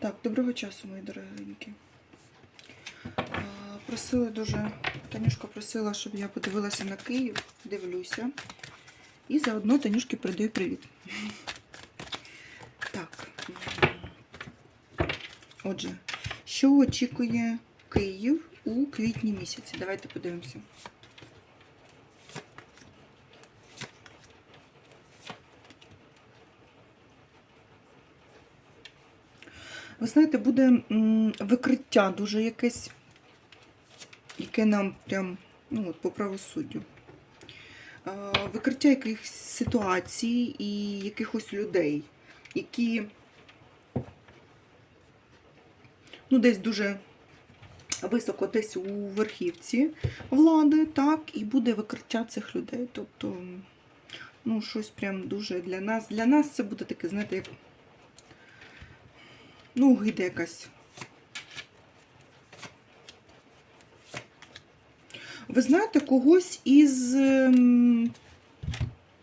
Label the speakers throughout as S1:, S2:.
S1: Так, доброго часу, мої дорогенькі. Просили дуже, Танюшка просила, щоб я подивилася на Київ, дивлюся. І заодно Танюшки передаю привіт. Так. Отже, що очікує Київ у квітні місяці? Давайте подивимося. Ви знаєте, буде викриття дуже якесь, яке нам прям ну, от, по правосуддю. Викриття якихось ситуацій і якихось людей, які ну, десь дуже високо, десь у верхівці влади, так, і буде викриття цих людей. Тобто, ну, щось прям дуже для нас. Для нас це буде таке, знаєте, як Ну, гида якась. Ви знаєте, когось із. ем,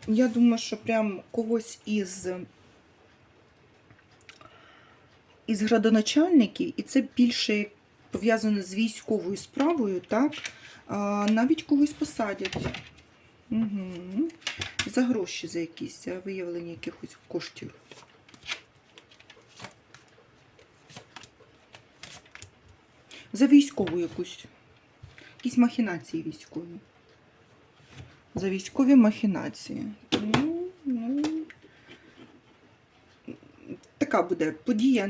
S1: Я думаю, що прям когось із. Із градоначальників, і це більше пов'язано з військовою справою, так? А, навіть когось посадять. Угу. За гроші за якісь, виявлення якихось коштів. За військову якусь. Якісь махінації військові. За військові махінації. Тому, ну, така буде подія.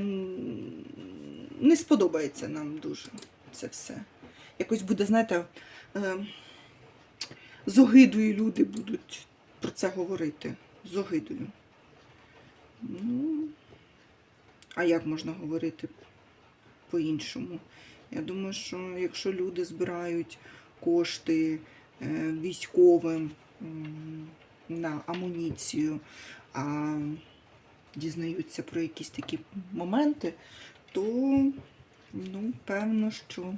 S1: Не сподобається нам дуже це все. Якось буде, знаєте, е, з огидою люди будуть про це говорити. З огидою. Ну, а як можна говорити по-іншому? Я думаю, що якщо люди збирають кошти е, військовим на амуніцію, а дізнаються про якісь такі моменти, то ну, певно, що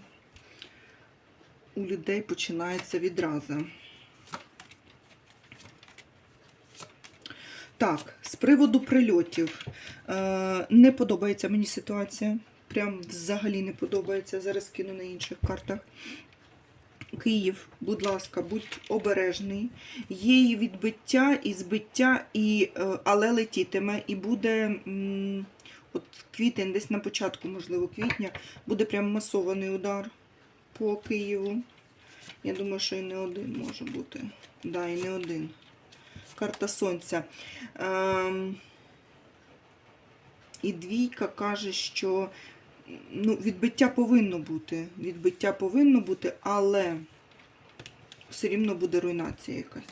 S1: у людей починається відраза. Так, з приводу прильотів. Е, не подобається мені ситуація. Прям взагалі не подобається. Зараз кину на інших картах. Київ, будь ласка, будь обережний. Є і відбиття, і збиття, і, е, але летітиме. І буде от квітень, десь на початку, можливо, квітня, буде прям масований удар по Києву. Я думаю, що і не один може бути. Да, і не один. Карта Сонця. Ем, і двійка каже, що ну, відбиття повинно бути. Відбиття повинно бути, але все рівно буде руйнація якась.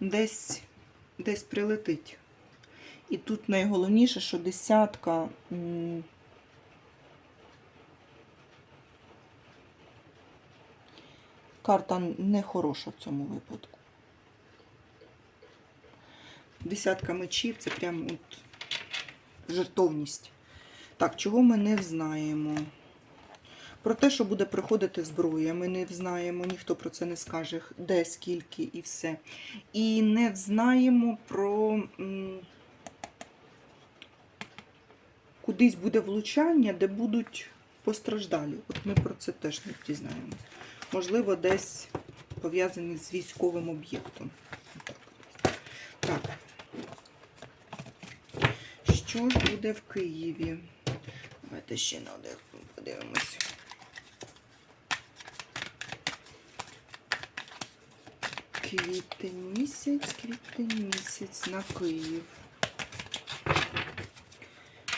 S1: Десь, десь прилетить. І тут найголовніше, що десятка. Карта не хороша в цьому випадку. Десятка мечів це прям от жертовність. Так, чого ми не знаємо? Про те, що буде приходити зброя, ми не знаємо, ніхто про це не скаже, де, скільки і все. І не знаємо про кудись буде влучання, де будуть постраждалі. От ми про це теж не дізнаємося. Можливо, десь пов'язаний з військовим об'єктом. Так. Що ж буде в Києві? Давайте ще на один подивимось. Квітень місяць, квітень місяць на Київ.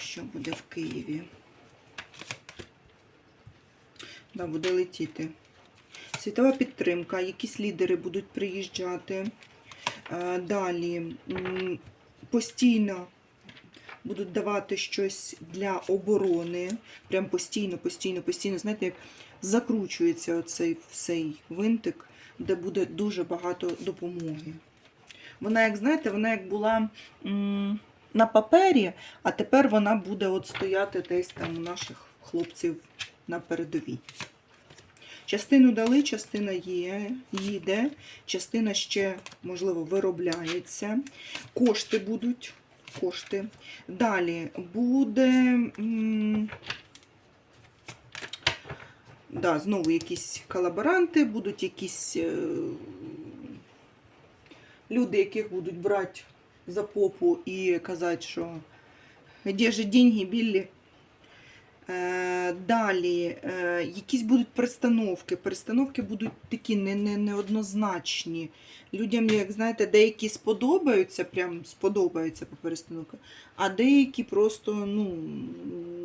S1: Що буде в Києві? Да, буде летіти. Світова підтримка, якісь лідери будуть приїжджати. Е, Далі постійно будуть давати щось для оборони. Прям постійно, постійно, постійно. Знаєте, як закручується оцей цей винтик, де буде дуже багато допомоги. Вона, як знаєте, вона як була м, на папері, а тепер вона буде от стояти десь там у наших хлопців на передовій. Частину дали, частина є, їде, частина ще, можливо, виробляється. Кошти будуть. Кошти. Далі буде. Да, знову якісь колаборанти, будуть якісь е, люди, яких будуть брати за попу і казати, що де ж деньги, Біллі? Е, далі, е, якісь будуть перестановки. Перестановки будуть такі не, не, неоднозначні. Людям, як знаєте, деякі сподобаються, прям сподобаються по перестановкам, а деякі просто ну,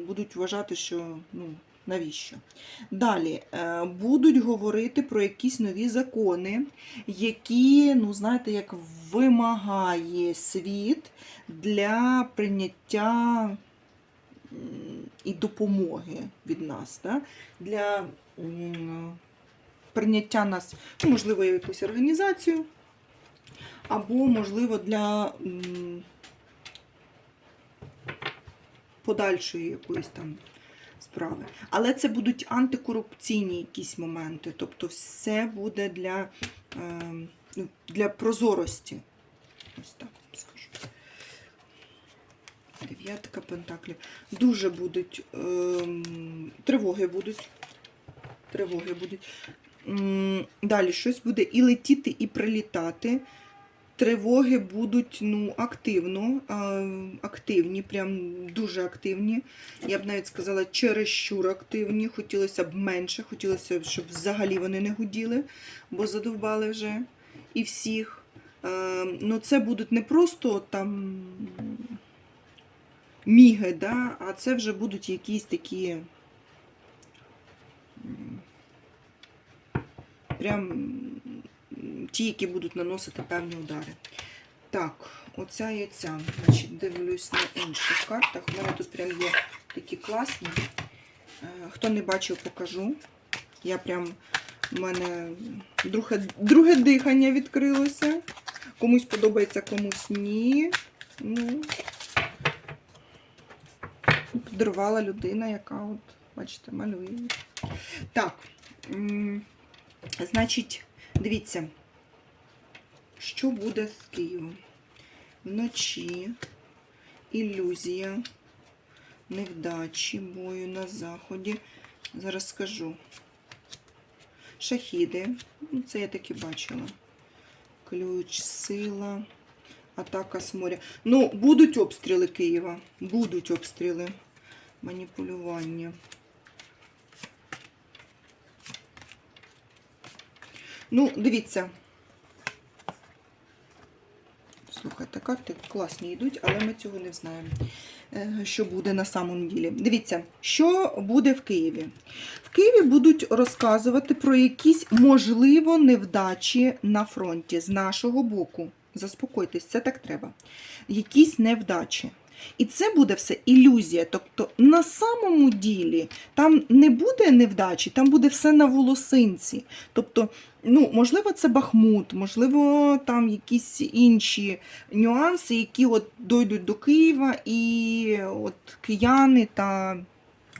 S1: будуть вважати, що ну, навіщо. Далі е, будуть говорити про якісь нові закони, які, ну, знаєте, як вимагає світ для прийняття і допомоги від нас, да? для прийняття нас, ну, можливо, якусь організацію, або, можливо, для подальшої якоїсь там справи. Але це будуть антикорупційні якісь моменти. Тобто все буде для, е, ну, для прозорості. Ось так. Дев'ятка пентаклів. Дуже будуть ем, тривоги будуть. Тривоги будуть. М, Далі щось буде і летіти, і прилітати. Тривоги будуть ну, активно, активні, прям дуже активні. Я б навіть сказала, чересчур активні. Хотілося б менше, хотілося б, щоб взагалі вони не гуділи, бо задовбали вже і всіх. Е, ну, це будуть не просто там міги, да, а це вже будуть якісь такі. Прям ті, які будуть наносити певні удари. Так, оця і ця. Значить, дивлюсь на інших картах. У мене тут прям є такі класні. Е, Хто не бачив, покажу. Я прям у мене друге, друге дихання відкрилося. Комусь подобається, комусь ні. Ну, подарувала людина, яка от, бачите, малює. Так. Значить, дивіться, що буде з Києвом? Вночі ілюзія невдачі бою на заході. Зараз скажу. Шахіди. Ну, це я таки бачила. Ключ, сила, атака з моря. Ну, будуть обстріли Києва. Будуть обстріли. Маніпулювання. Ну, дивіться. Слухайте, карти класні йдуть, але ми цього не знаємо, е, що буде на самом ділі. Дивіться, що буде в Києві. В Києві будуть розказувати про якісь, можливо, невдачі на фронті з нашого боку. Заспокойтесь, це так треба. Якісь невдачі. І це буде все ілюзія. Тобто, на самому ділі там не буде невдачі, там буде все на волосинці. Тобто, ну, можливо, це Бахмут, можливо, там якісь інші нюанси, які от дойдуть до Києва, і от кияни та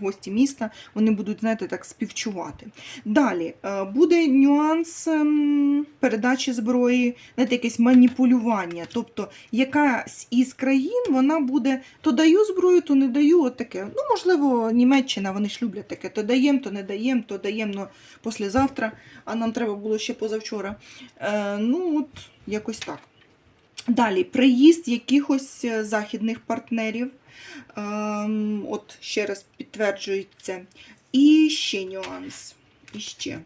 S1: гості міста вони будуть, знаєте, так співчувати. Далі е, буде нюанс ем, передачі зброї, знаєте, якесь маніпулювання. Тобто, якась із країн вона буде то даю зброю, то не даю. От таке. Ну, можливо, Німеччина, вони ж люблять таке, то даємо, то не даємо, то даємо ну, післязавтра, а нам треба було ще позавчора. Е, ну, от якось так. Далі, приїзд якихось е, західних партнерів. Ем, от ще раз підтверджується. І ще нюанс. І ще.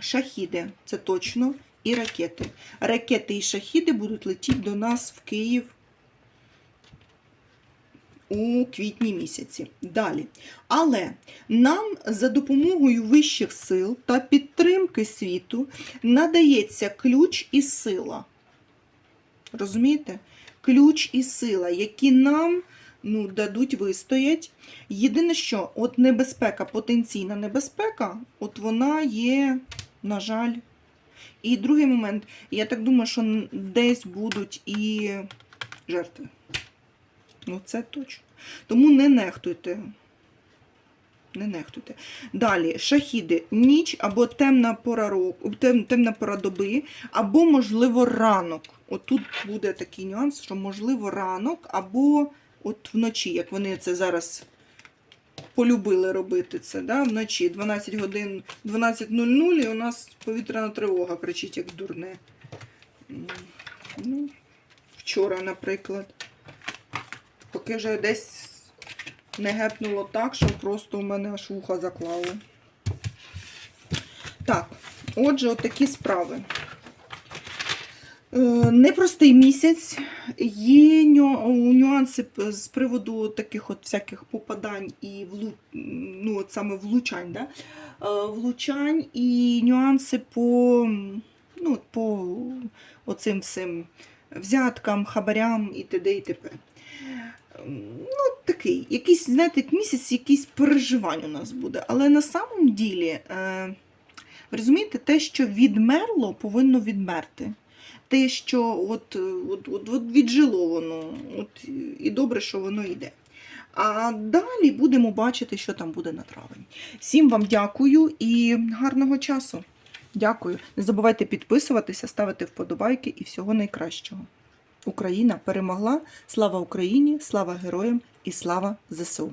S1: Шахіди, це точно, і ракети. Ракети і шахіди будуть летіти до нас в Київ у квітні місяці. Далі. Але нам за допомогою вищих сил та підтримки світу надається ключ і сила. Розумієте? Ключ і сила, які нам ну, дадуть вистоять. Єдине, що от небезпека, потенційна небезпека, от вона є, на жаль. І другий момент, я так думаю, що десь будуть і жертви. Ну, це точно. Тому не нехтуйте. Не нехтуйте. Далі, шахіди, ніч або темна пора року, тем, темна пора доби, або, можливо, ранок. От тут буде такий нюанс, що можливо ранок, або от вночі, як вони це зараз полюбили робити це, да? вночі 12 годин 12.00 і у нас повітряна тривога кричить, як дурне. Ну, вчора, наприклад. Поки вже десь не гепнуло так, що просто у мене аж вуха заклало. Так, отже, отакі справи. Е, Непростий місяць. Є ню- нюанси з приводу таких от всяких попадань і влу... ну, от саме влучань. Да? Е, Влучань і нюанси по, ну, по оцим всім взяткам, хабарям і т.д. і т.п. Ем, Ну, такий, якийсь, знаєте, місяць, якийсь переживань у нас буде. Але на самом ділі, е, ви розумієте, те, що відмерло, повинно відмерти. Те, що от, от, от, от віджило воно, от, і добре, що воно йде. А далі будемо бачити, що там буде на травень. Всім вам дякую і гарного часу. Дякую. Не забувайте підписуватися, ставити вподобайки і всього найкращого. Україна перемогла. Слава Україні, слава героям і слава ЗСУ.